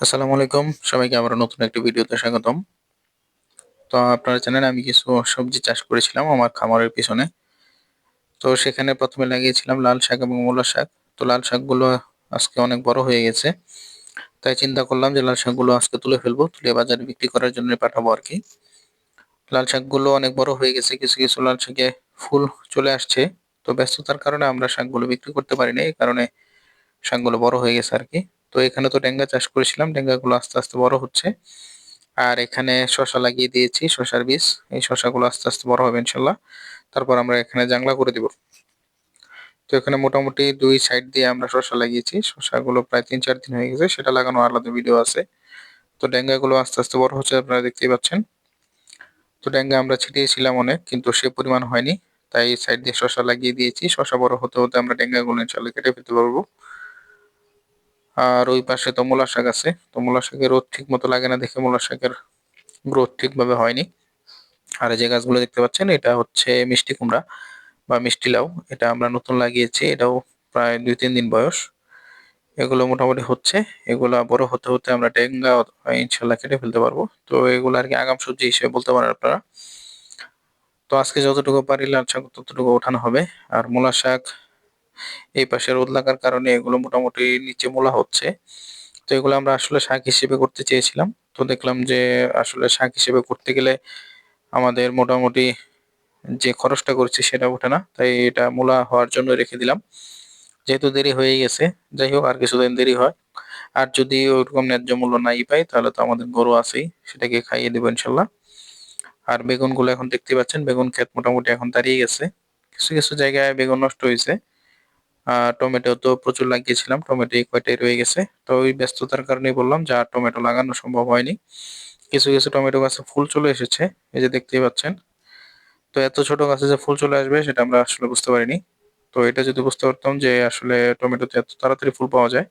আসসালামু আলাইকুম। সবাইকে আবার নতুন একটি ভিডিওতে স্বাগতম। তো আপনারা জানেন আমি কিছু সবজি চাষ করেছিলাম আমার খামারের পিছনে। তো সেখানে প্রথমে লাগিয়েছিলাম লাল শাক এবং মূলা শাক। তো লাল শাকগুলো আজকে অনেক বড় হয়ে গেছে। তাই চিন্তা করলাম যে লাল শাকগুলো আজকে তুলে ফেলব, তুলে বাজারে বিক্রি করার জন্য পাঠাবো আর কি। লাল শাকগুলো অনেক বড় হয়ে গেছে, কিছু কিছু লাল শাকে ফুল চলে আসছে। তো ব্যস্ততার কারণে আমরা শাকগুলো বিক্রি করতে পারিনি, এই কারণে শাকগুলো বড় হয়ে গেছে আর কি। তো এখানে তো ডেঙ্গা চাষ করেছিলাম, ডেঙ্গাগুলো আস্তে আস্তে বড় হচ্ছে। আর এখানে শশা লাগিয়ে দিয়েছি, শশার বীজ, এই শশাগুলো আস্তে আস্তে বড় হবে ইনশাল্লাহ। তারপর আমরা এখানে জাংলা করে দিব। তো এখানে মোটামুটি দুই সাইড দিয়ে আমরা শশা লাগিয়েছি, শশাগুলো প্রায় তিন চার দিন হয়ে গেছে, সেটা লাগানো আলাদা ভিডিও আছে। তো ডেঙ্গাগুলো আস্তে আস্তে বড় হচ্ছে, আপনারা দেখতেই পাচ্ছেন। তো ডেঙ্গা আমরা ছিটিয়েছিলাম অনেক, কিন্তু সে পরিমাণ হয়নি। তাই সাইড দিয়ে শশা লাগিয়ে দিয়েছি, শশা বড় হতে হতে আমরা ডেঙ্গাগুলো ইনশাল্লাহ কেটে ফেলতে পারব। আর ওই পাশে তো মূলা শাক আছে। তো মূলা শাকের রোদ ঠিক মতো লাগে না দেখে মূলা শাকের গ্রোথ ঠিকভাবে হয়নি। আর যে গাছগুলো দেখতে পাচ্ছেন, এটা হচ্ছে মিষ্টি কুমড়া বা মিষ্টি লাউ। এটা আমরা নতুন লাগিয়েছি, এটাও প্রায় দুই তিন দিন বয়স। এগুলো মোটামুটি হচ্ছে, এগুলো বড় হতে হতে আমরা ডেঙ্গা ইনশাল্লাহ কেটে ফেলতে পারব। তো এগুলো আর কি আগাম সবজি হিসেবে বলতে পারেন আপনারা। তো আজকে যতটুকু পারি, লাল শাক ততটুকু ওঠানো হবে। আর মূলা শাক এই পাশে রোদ লাগার কারণে এগুলো মোটামুটি নিচে মোলা হচ্ছে। তো এগুলো আমরা আসলে শাক হিসেবে করতে চেয়েছিলাম। তো দেখলাম যে আসলে শাক হিসেবে করতে গেলে আমাদের মোটামুটি যে খরচটা করছি সেটা ওঠে না। তাই এটা মূলা হওয়ার জন্য রেখে দিলাম। যেহেতু দেরি হয়ে গেছে, যাই হোক, আর কিছুদিন দেরি হয়। আর যদি ওরকম ন্যায্য মূল্য নাই পাই, তাহলে তো আমাদের গরু আছেই, সেটাকে খাইয়ে দেবো ইনশাল্লাহ। আর বেগুনগুলো এখন দেখতে পাচ্ছেন, বেগুন ক্ষেত মোটামুটি এখন দাঁড়িয়ে গেছে। কিছু কিছু জায়গায় বেগুন নষ্ট হয়েছে। টমেটো তো প্রচুর লাগিয়েছিলাম, টমেটো কয়টাই রয়ে গেছে। তো ওই ব্যস্ততার কারণেই বললাম যে আর টমেটো লাগানো সম্ভব হয়নি। কিছু কিছু টমেটো গাছে ফুল চলে এসেছে, এই যে দেখতেই পাচ্ছেন। তো এত ছোট গাছে যে ফুল চলে আসবে, সেটা আমরা আসলে বুঝতে পারিনি। তো এটা যদি বুঝতে পারতাম যে আসলে টমেটোতে এত তাড়াতাড়ি ফুল পাওয়া যায়,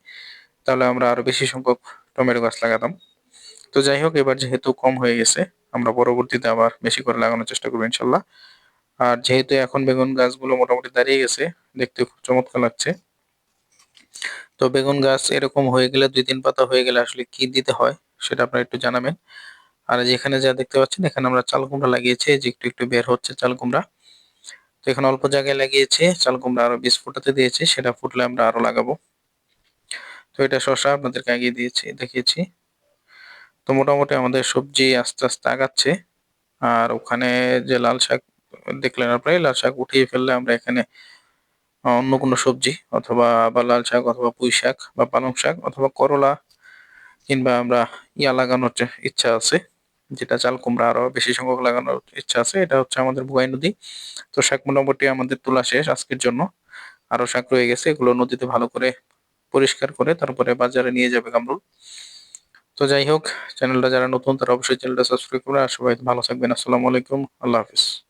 তাহলে আমরা আরও বেশি সংখ্যক টমেটো গাছ লাগাতাম। তো যাই হোক, এবার যেহেতু কম হয়ে গেছে, আমরা পরবর্তীতে আবার বেশি করে লাগানোর চেষ্টা করব ইনশাল্লাহ। আর যেহেতু এখন বেগুন গাছগুলো মোটামুটি দাঁড়িয়ে গেছে, দেখতে খুব চমৎকার লাগছে। তো বেগুন গাছ এরকম হয়ে গেলে, দুই তিন পাতা হয়ে গেলে আসলে কি দিতে হয়, সেটা আপনারা একটু জানাবেন। আর যেখানে যা দেখতে পাচ্ছেন, এখানে আমরা চাল কুমড়া লাগিয়েছি যে একটু একটু বের হচ্ছে চাল কুমড়া। তো এখানে অল্প জায়গায় লাগিয়েছে, চাল কুমড়া আরও বীজ ফুটাতে দিয়েছে, সেটা ফুটলে আমরা আরও লাগাবো। তো এটা শশা আপনাদেরকে আগিয়ে দিয়েছি, দেখিয়েছি। তো মোটামুটি আমাদের সবজি আস্তে আস্তে আগাচ্ছে। আর ওখানে যে লাল শাক দেখলেন আপনারা লাল শাক উঠিয়ে ফেললে আমরা এখানে অন্য কোনো সবজি অথবা, বা লাল শাক অথবা পুঁই শাক বা পালং শাক অথবা করলা কিংবা আমরা ইয়া লাগানোর ইচ্ছা আছে, যেটা চাল, কুমড়া আরও বেশি সংখ্যক লাগানোর ইচ্ছা আছে, এটা হচ্ছে আমাদের বুয়াই নদী। তো শাক মোটামুটি আমাদের তোলা শেষ আজকের জন্য। আরও শাক রয়ে গেছে, এগুলো নদীতে ভালো করে পরিষ্কার করে তারপরে বাজারে নিয়ে যাবে কামরুল। তো যাই হোক, চ্যানেলটা যারা নতুন, তারা অবশ্যই চ্যানেলটা সাবস্ক্রাইব করে আর সবাই ভালো থাকবেন। আসসালামু আলাইকুম। আল্লাহ হাফিজ।